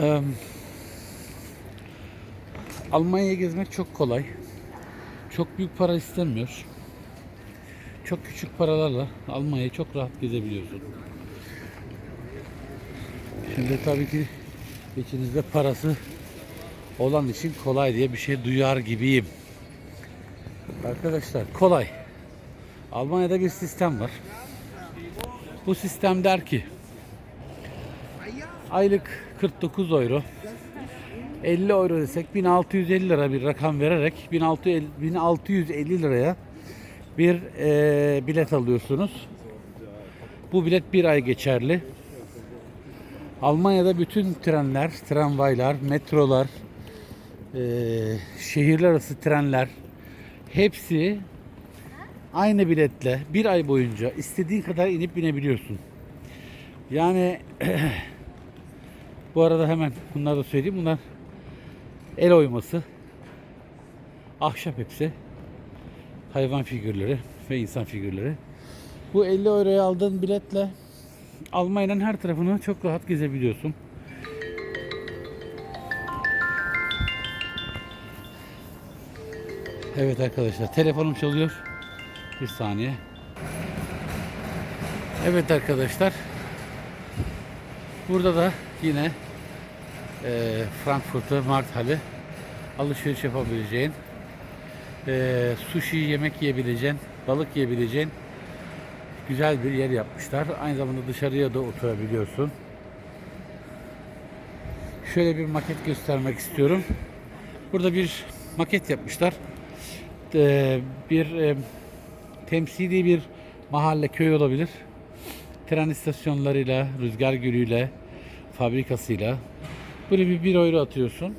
Eee, Almanya'ya gezmek çok kolay. Çok büyük para istemiyor. Çok küçük paralarla Almanya'yı çok rahat gezebiliyorsun. Şimdi tabii ki içinizde parası olan için kolay diye bir şey duyar gibiyim. Arkadaşlar kolay. Almanya'da bir sistem var. Bu sistem der ki aylık 49 euro 50 euro desek 1650 lira bir rakam vererek 1650, 1650 liraya bir eee, bilet alıyorsunuz. Bu bilet bir ay geçerli. Almanya'da bütün trenler, tramvaylar, metrolar, eee, şehirler arası trenler hepsi aynı biletle bir ay boyunca istediğin kadar inip binebiliyorsun. Yani bu arada hemen bunları da söyleyeyim. Bunlar el oyması, ahşap hepsi, hayvan figürleri ve insan figürleri. Bu 50 euroya aldığın biletle Almanya'nın her tarafını çok rahat gezebiliyorsun. Evet arkadaşlar telefonum çalıyor. Bir saniye. Evet arkadaşlar. Burada da yine e, Frankfurt'ta Markthalle alışveriş yapabileceğin e, sushi yemek yiyebileceğin, balık yiyebileceğin güzel bir yer yapmışlar. Aynı zamanda dışarıya da oturabiliyorsun. Şöyle bir maket göstermek istiyorum. Burada bir maket yapmışlar. E, bir e, temsili bir mahalle köy olabilir. Tren istasyonlarıyla, rüzgar gülüyle, fabrikasıyla. Böyle bir 1 euro atıyorsun.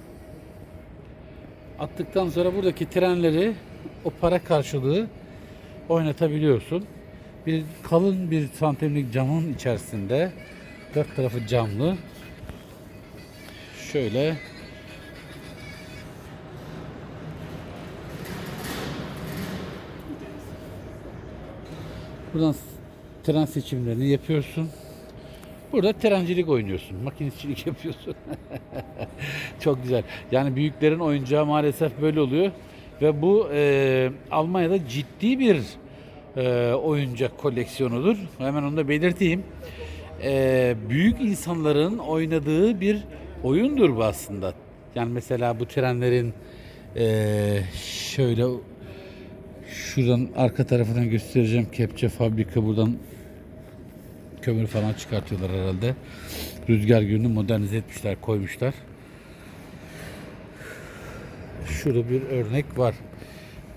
Attıktan sonra buradaki trenleri o para karşılığı oynatabiliyorsun. Bir kalın bir santimlik camın içerisinde dört tarafı camlı. Şöyle Buradan tren seçimlerini yapıyorsun. Burada trencilik oynuyorsun. Makinistçilik yapıyorsun. Çok güzel. Yani büyüklerin oyuncağı maalesef böyle oluyor. Ve bu e, Almanya'da ciddi bir e, oyuncak koleksiyonudur. Hemen onu da belirteyim. E, büyük insanların oynadığı bir oyundur bu aslında. Yani mesela bu trenlerin e, şöyle Şuradan arka tarafından göstereceğim kepçe fabrika buradan kömür falan çıkartıyorlar herhalde. Rüzgar gülünü modernize etmişler, koymuşlar. Şurada bir örnek var.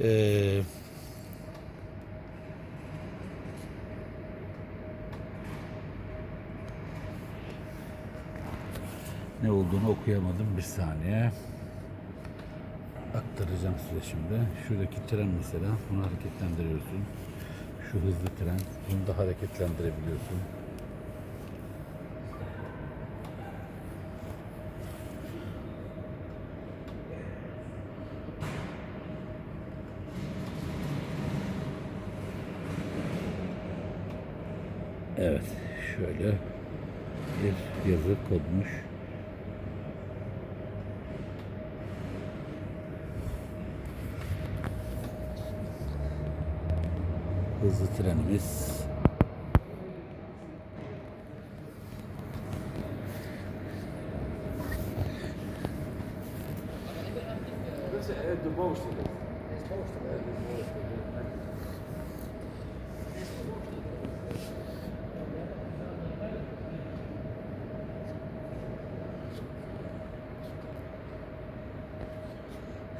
Ee, ne olduğunu okuyamadım bir saniye aktaracağım size şimdi. Şuradaki tren mesela bunu hareketlendiriyorsun. Şu hızlı tren bunu da hareketlendirebiliyorsun. Evet, şöyle bir yazı kodmuş. Hızlı trenimiz.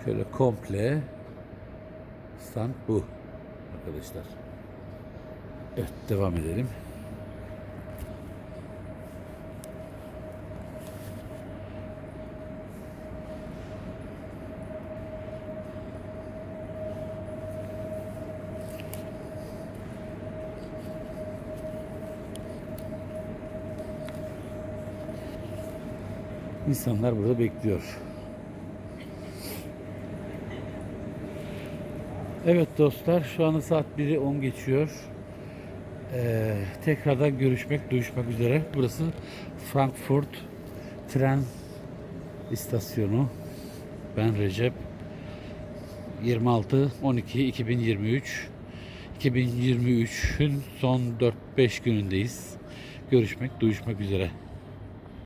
Şöyle komple stand bu arkadaşlar. Evet devam edelim. İnsanlar burada bekliyor. Evet dostlar şu anda saat 1'i 10 geçiyor. Ee, tekrardan görüşmek, duyuşmak üzere. Burası Frankfurt tren istasyonu. Ben Recep. 26 12 2023 2023'ün son 4-5 günündeyiz. Görüşmek, duyuşmak üzere.